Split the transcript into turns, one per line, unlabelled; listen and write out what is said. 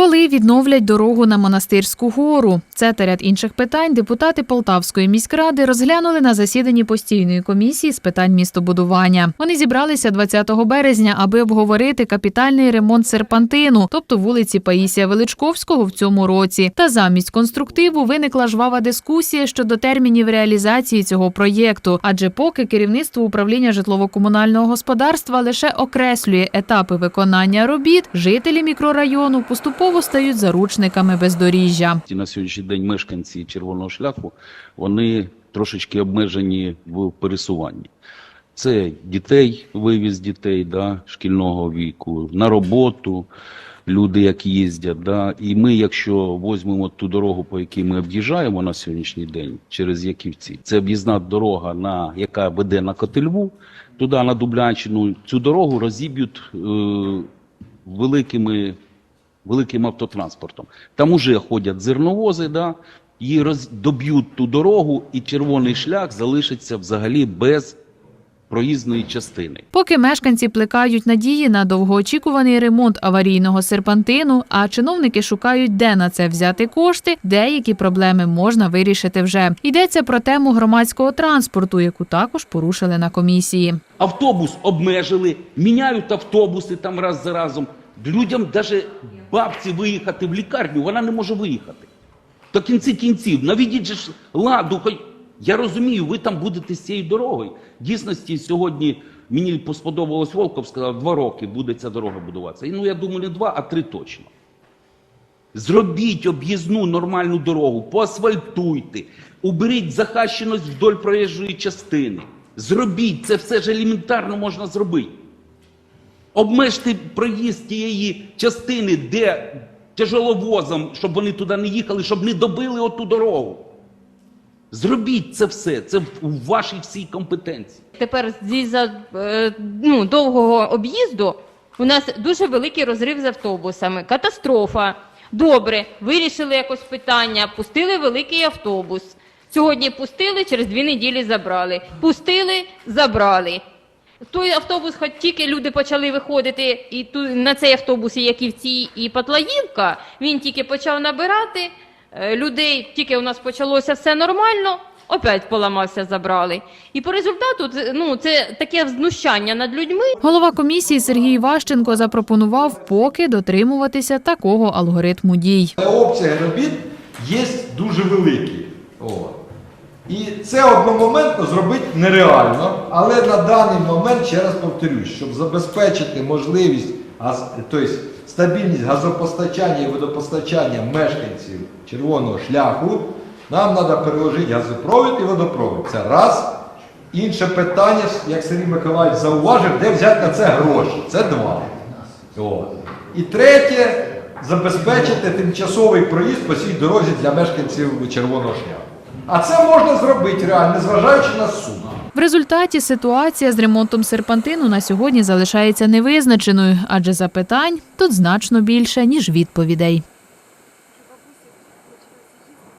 Коли відновлять дорогу на монастирську гору, це та ряд інших питань депутати Полтавської міськради розглянули на засіданні постійної комісії з питань містобудування. Вони зібралися 20 березня, аби обговорити капітальний ремонт серпантину, тобто вулиці Паїсія Величковського в цьому році. Та замість конструктиву виникла жвава дискусія щодо термінів реалізації цього проєкту. Адже поки керівництво управління житлово-комунального господарства лише окреслює етапи виконання робіт, жителі мікрорайону поступово стають заручниками бездоріжжя.
На сьогоднішній день мешканці червоного шляху вони трошечки обмежені в пересуванні. Це дітей, вивіз дітей да, шкільного віку, на роботу, люди, як їздять. Да. І ми, якщо візьмемо ту дорогу, по якій ми об'їжджаємо на сьогоднішній день через Яківці, це об'їзна дорога, на, яка веде на Котельву, туди на Дублянщину. Цю дорогу розіб'ють е, великими великим автотранспортом. Там уже ходять зерновози, да, і роз, доб'ють ту дорогу, і червоний шлях залишиться взагалі без проїзної частини.
Поки мешканці плекають надії на довгоочікуваний ремонт аварійного серпантину, а чиновники шукають, де на це взяти кошти, деякі проблеми можна вирішити вже. Йдеться про тему громадського транспорту, яку також порушили на комісії.
Автобус обмежили, міняють автобуси там раз за разом. Людям навіть бабці виїхати в лікарню, вона не може виїхати. То кінці кінців, наведіть же ж ладу. Я розумію, ви там будете з цією дорогою. Дійсності сьогодні мені сподобалось Волков, сказав, два роки буде ця дорога будуватися. І, ну, я думаю, не два, а три точно. Зробіть об'їзну нормальну дорогу, поасфальтуйте, уберіть захащеність вдоль проїжджої частини. Зробіть, це все ж елементарно можна зробити. Обмежте проїзд тієї частини, де тяжеловозом, щоб вони туди не їхали, щоб не добили оту дорогу. Зробіть це все, це в вашій всій компетенції.
Тепер зі за е, ну, довгого об'їзду у нас дуже великий розрив з автобусами. Катастрофа. Добре, вирішили якось питання, пустили великий автобус. Сьогодні пустили, через дві неділі забрали. Пустили, забрали. Той автобус, хоч тільки люди почали виходити, і ту, на цей автобус і Яківці, і Патлаївка, він тільки почав набирати е, людей, тільки у нас почалося все нормально, опять поламався, забрали. І по результату ну, це таке знущання над людьми.
Голова комісії Сергій Ващенко запропонував поки дотримуватися такого алгоритму дій.
Опція робіт є дуже великі. О. Це одномоментно зробити нереально, але на даний момент, ще раз повторюсь, щоб забезпечити можливість, тобто стабільність газопостачання і водопостачання мешканців червоного шляху, нам треба переложити газопровід і водопровід. Це раз. Інше питання, як Сергій Миколаївич зауважив, де взяти на це гроші. Це два. І третє, забезпечити тимчасовий проїзд по цій дорозі для мешканців червоного шляху. А це можна зробити реально, незважаючи на суд.
В результаті ситуація з ремонтом серпантину на сьогодні залишається невизначеною, адже запитань тут значно більше ніж відповідей.